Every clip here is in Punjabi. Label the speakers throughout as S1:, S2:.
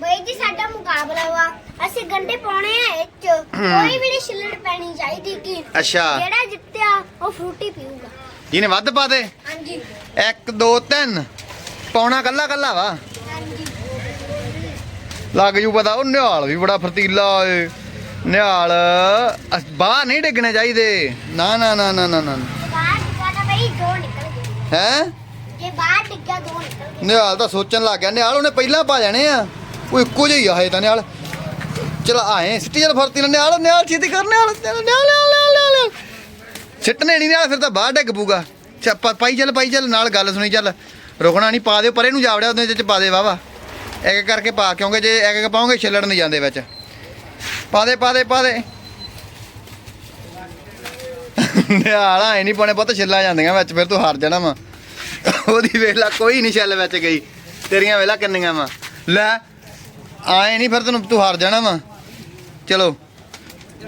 S1: ਬਈ ਜੀ ਸਾਡਾ ਮੁਕਾਬਲਾ ਵਾ। ਅਸੀਂ ਗੰਡੇ ਪਾਉਣੇ ਆ ਇਹ ਚ ਕੋਈ ਵੀ ਨਹੀਂ ਛਿੱਲੜ ਪੈਣੀ ਚਾਹੀਦੀ ਕਿ।
S2: ਅੱਛਾ।
S1: ਜਿਹੜਾ ਜਿੱਤਿਆ ਉਹ ਫਰੂਟੀ ਪੀਊਗਾ।
S2: ਜਿਹਨੇ ਵੱਧ ਪਾ ਦੇ।
S1: ਹਾਂਜੀ।
S2: 1 2 3 ਪੌਣਾ ਕੱਲਾ ਕੱਲਾ ਵਾ।
S1: ਹਾਂਜੀ।
S2: ਲੱਗ ਜੂ ਪਤਾ ਉਹ ਨਿਹਾਲ ਵੀ ਬੜਾ ਫਰਤੀਲਾ ਏ। ਨਿਹਾਲ ਅਸ- ਬਾਹਰ ਨਹੀਂ ਡਿੱਗਣੇ ਚਾਹੀਦੇ। ਨਾ ਨਾ ਨਾ ਨਾ ਨਾ ਨਾ।
S1: ਜੇ ਬਾਹਰ ਡਿੱਗਾ ਤਾਂ ਬਈ ਦੋ ਨਿਕਲ ਗਏ।
S2: ਹੈ?
S1: ਜੇ ਬਾਹਰ ਡਿੱਗਾ ਦੋ ਨਿਕਲ ਗਏ।
S2: ਨਿਹਾਲ ਤਾਂ ਸੋਚਣ ਲੱਗ ਗਿਆ ਨਿਹਾਲ ਉਹਨੇ ਪਹਿਲਾਂ ਪਾ ਜਾਣੇ ਆ। ਉਹ ਇੱਕੋ ਜਿਹਾ ਹੀ ਆ ਇਹ ਤਾਂ ਨਿਆਲ ਚਲ ਆਏ, ਸਿੱਟੀ ਜਲ ਫਰਤੀ ਨਿਹਾਲ ਨਿਹਾਲ ਛੇਤੀ ਕਰ, ਨਿਹਾਲ ਨਿਹਾਲ ਨਿਹਾਲ ਨਿਹਾਲ ਸਿੱਟਨੇ ਨਹੀਂ ਨਿਹਾਲ, ਫਿਰ ਤਾਂ ਬਾਹਰ ਡਿੱਗ ਪੂਗਾ ਪਾਈ ਚੱਲ ਪਾਈ ਚੱਲ, ਨਾਲ ਗੱਲ ਸੁਣੀ ਚੱਲ। ਰੁਕਣਾ ਨਹੀਂ, ਪਾ ਦਿਓ, ਪਰੇ ਨੂੰ ਜਾਵੜਿਆ ਉਹਦੇ ਵਿੱਚ ਪਾ ਦੇ ਵਾਵਾ ਇੱਕ ਇੱਕ ਕਰਕੇ ਪਾ, ਕਿਉਂਕਿ ਜੇ ਇੱਕ ਇੱਕ ਪਾਉਂਗੇ, ਛਿੱਲੜ ਨਹੀਂ ਜਾਂਦੇ ਵਿੱਚ। ਪਾ ਦੇ ਪਾ ਦੇ ਪਾ ਦੇ। ਨਿਹਾਲ ਆਏ ਨਹੀਂ ਪਾਉਣੇ, ਪੁੱਤ ਛਿੱਲਾਂ ਜਾਂਦੀਆਂ ਵਿੱਚ, ਫਿਰ ਤੂੰ ਹਾਰ ਜਾਣਾ ਵਾ। ਉਹਦੀ ਵੇਲਾ ਕੋਈ ਨਹੀਂ ਛਿੱਲ ਵਿੱਚ ਗਈ। ਤੇਰੀਆਂ ਵੇਲਾ ਕਿੰਨੀਆਂ ਵਾ। ਲੈ ਆਏ ਨਹੀਂ ਫਿਰ ਤੈਨੂੰ ਤੂੰ ਹਾਰ ਜਾਣਾ ਵਾ। ਚਲੋ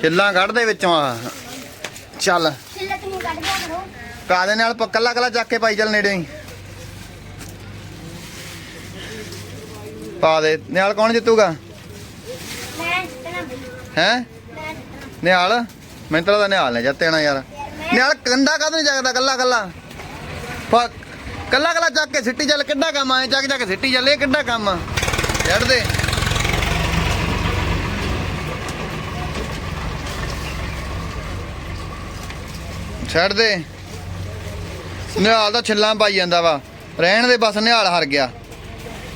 S2: ਛਿੱਲਾਂ ਕੱਢ ਦੇ ਵਿੱਚੋਂ ਆ। ਚੱਲ।
S1: ਕੱਢ ਦਿਆ ਕਰੋ।
S2: ਕਾਦੇ ਨਾਲ ਪ- ਕੱਲਾ ਕੱਲਾ ਚੱਕ ਕੇ ਪਾਈ ਚੱਲ ਨੇੜੇ ਹੀ। ਪਾ ਦੇ। ਨਿਹਾਲ ਕੌਣ ਜਿੱਤੂਗਾ?
S1: ਮੈਂ ਜਿੱਤਣਾ ਬਈ।
S2: ਹੈ?
S1: ਮੈਂ ਜਿੱਤਣਾ।
S2: ਨਿਹਾਲ? ਮੈਨੂੰ ਤਾਂ ਲੱਗਦਾ ਨਿਹਾਲ ਨੇ ਜਿੱਤਣਾ ਯਾਰ। ਨਿਹਾਲ ਕੰਡਾ ਕਾਹਦੋਂ ਨਹੀਂ ਚੱਕਦਾ ਕੱਲਾ ਕੱਲਾ? ਪਾ ਕੱਲਾ ਕੱਲਾ ਚੱਕ ਕੇ ਸਿੱਟੀ ਚੱਲ। ਕਿੱਡਾ ਕੰਮ ਆਏ ਚੱਕ ਚੱਕ ਸਿੱਟੀ ਚੱਲ। ਇਹ ਕਿੱਡਾ ਕੰਮ ਆ? ਛੱਡ ਦੇ। ਛੱਡ ਦੇ। ਨਿਹਾਲ ਤਾਂ ਛਿੱਲਾਂ ਪਾਈ ਜਾਂਦਾ ਵਾ। ਰਹਿਣ ਦੇ ਬਸ ਨਿਹਾਲ ਹਾਰ ਗਿਆ।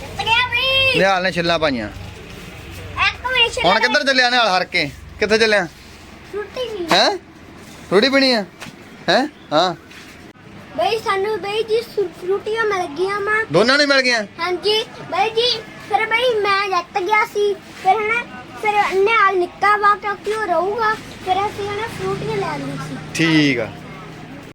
S1: ਜਿੱਤ ਗਿਆ ਬਈ
S2: ਨਿਹਾਲ ਨੇ ਛਿੱਲਾਂ ਪਾਈਆਂ।
S1: ਇੱਕ ਮਿੰਟ ਛਿੱਲਕ
S2: ਹੁਣ ਕਿੱਧਰ ਚੱਲਿਆ ਨਿਹਾਲ ਹਾਰ ਕੇ? ਕਿੱਥੇ ਚੱਲਿਆ?
S1: ਫਰੂਟੀ ਵੀ
S2: ਹੈ? ਰੋਟੀ ਪੀਣੀ ਆ? ਹੈ? ਹਾਂ।
S1: ਬਈ ਸਾਨੂੰ ਬਈ ਜੀ ਫਰੂਟੀਆਂ ਮਿਲ ਗਈਆਂ ਮਾ
S2: ਦੋਨਾਂ ਨੂੰ ਮਿਲ ਗਈਆਂ?
S1: ਹਾਂਜੀ। ਬਈ ਜੀ ਫਿਰ ਬਈ ਮੈਂ ਜਿੱਤ ਗਿਆ ਸੀ। ਫਿਰ ਹਨਾ ਫਿਰ ਨਾਲ ਨਿੱਕਾ ਵਾ ਕਿਉਂਕਿ ਉਹ ਰਹੂਗਾ। ਫਿਰ ਅਸੀਂ ਹਨਾ ਫਰੂਟੀਆਂ ਲੈ ਲਈ ਸੀ।
S2: ਠੀਕ ਆ।